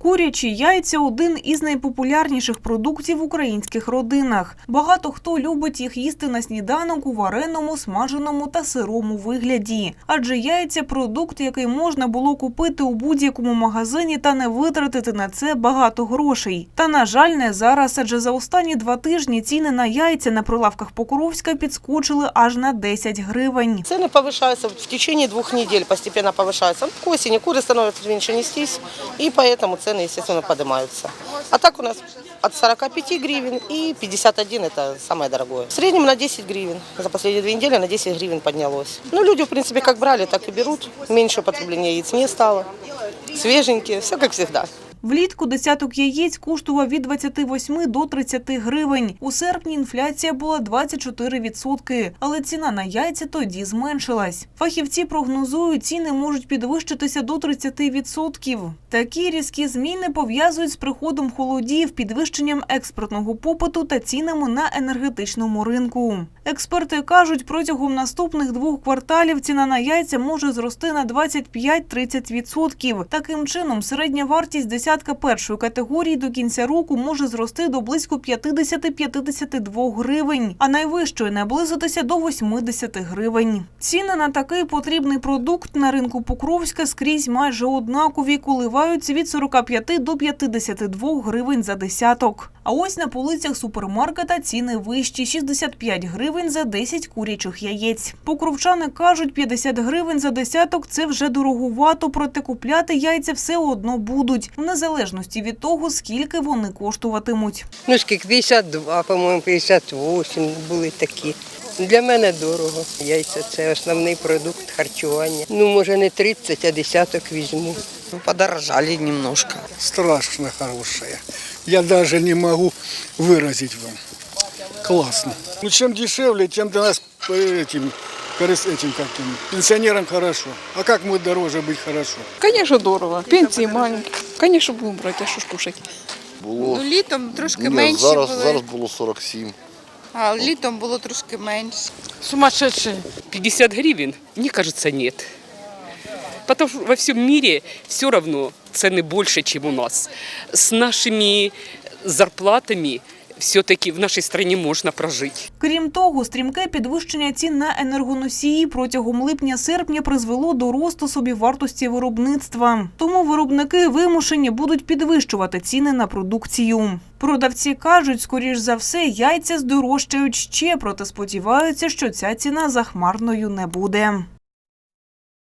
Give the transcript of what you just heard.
Курячі яйця один із найпопулярніших продуктів в українських родинах. Багато хто любить їх їсти на сніданок у вареному, смаженому та сирому вигляді. Адже яйця продукт, який можна було купити у будь-якому магазині та не витратити на це багато грошей. Та на жаль, не зараз, адже за останні два тижні ціни на яйця на прилавках Покровська підскочили аж на 10 гривень. Цены повышаются в течение двух недель, постепенно повышаются. К осени куры становятся меньше нестись, и поэтому цены, естественно, поднимаются. А так у нас от 45 гривен и 51 это самое дорогое. В среднем на 10 гривен. За последние две недели на 10 гривен поднялось. Ну, люди, в принципе, как брали, так и берут. Меньше употребления яиц не стало. Свеженькие, все как всегда. Влітку десяток яєць коштував від 28 до 30 гривень. У серпні інфляція була 24%, але ціна на яйця тоді зменшилась. Фахівці прогнозують, ціни можуть підвищитися до 30%. Такі різкі зміни пов'язують з приходом холодів, підвищенням експортного попиту та цінами на енергетичному ринку. Експерти кажуть, протягом наступних двох кварталів ціна на яйця може зрости на 25-30%. Таким чином, середня вартість десятка першої категорії до кінця року може зрости до близько 50-52 гривень, а найвищої наблизитися до 80 гривень. Ціни на такий потрібний продукт на ринку Покровська скрізь майже однакові, коливаються від 45 до 52 гривень за десяток. А ось на полицях супермаркета ціни вищі – 65 гривень за 10 курячих яєць. Покровчани кажуть, 50 гривень за десяток – це вже дороговато, проте купляти яйця все одно будуть, в незалежності від того, скільки вони коштуватимуть. Ну, скільки 52, по-моєму, 58 були такі. Для мене дорого. Яйця це основний продукт харчування. Ну, може, не 30, а десяток візьму. Подорожали немножко. страшно хорошая. Я даже не могу выразить вам. Классно. Ну, чем дешевле, тем для нас по этим, корыс- этим каким, пенсионерам хорошо. А как мы дороже быть хорошо? Конечно, дорого. Пенсії маленькі. Конечно, будемо брати, а що ж кушати? Було Ну, літом трошки Ні, менше зараз, були, зараз було 47. а літом було трошки менше. Сумасшедшие. 50 гривен? Мне кажется, нет. Потому что во всем мире все равно цены больше, чем у нас. С нашими зарплатами все-таки в нашей стране можно прожить. Крім того, стрімке підвищення цін на енергоносії протягом липня-серпня призвело до росту собівартості виробництва. Тому виробники вимушені будуть підвищувати ціни на продукцію. Продавці кажуть, скоріш за все, яйця здорожчають ще, проте сподіваються, що ця ціна захмарною не буде.